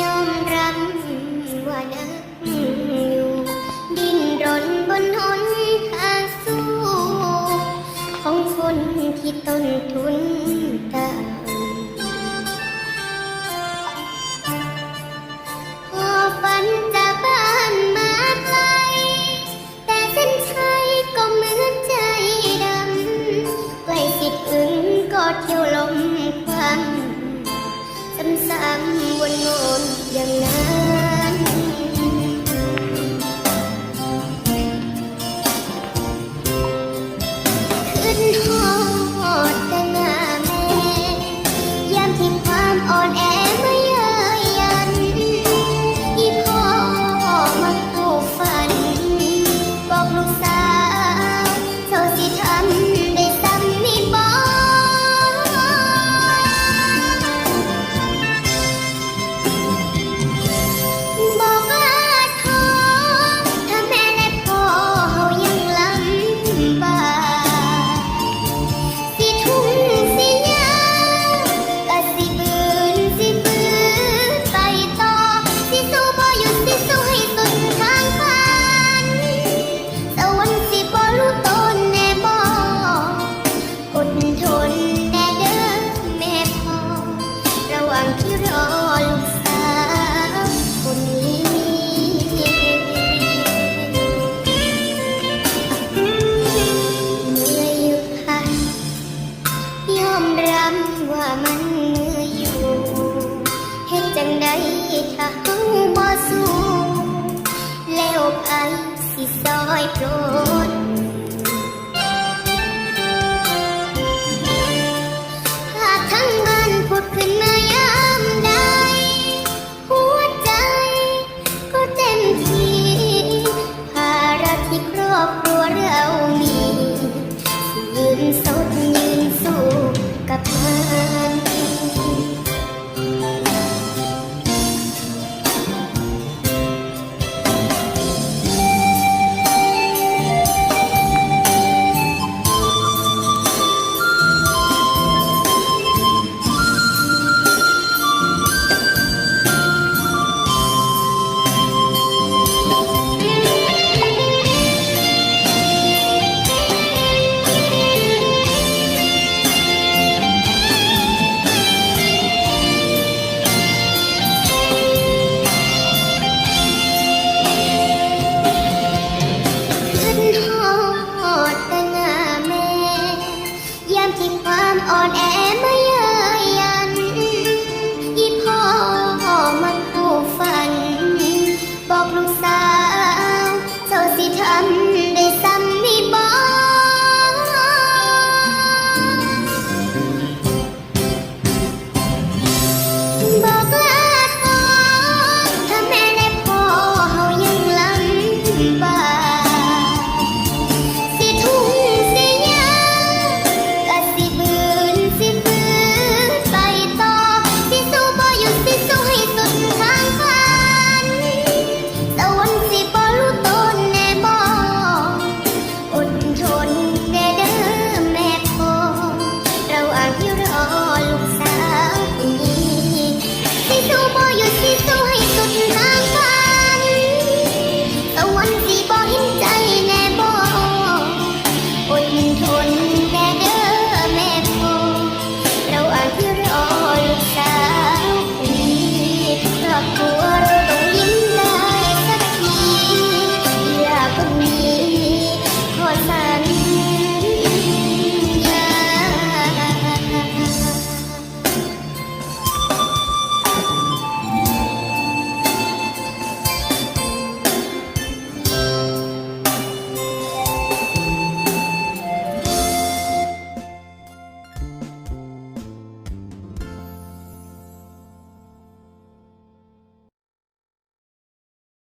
ยอมรับว่านักอยู่ดินรนบนหนทาสู้ ของคนที่ต้นทุนต่ำพอฝันจากบ้านมาไกล แต่เส้นชัยก็เหมือนใจดำไกลสิทนอื่นก็เที่ยวลมควันซ้ำๆวนโง่ นั้นำว่ามันมืออยู่ เห็นจังใดถ้าเฮาบ่สู้แล้วไปสิซอยโปร on air.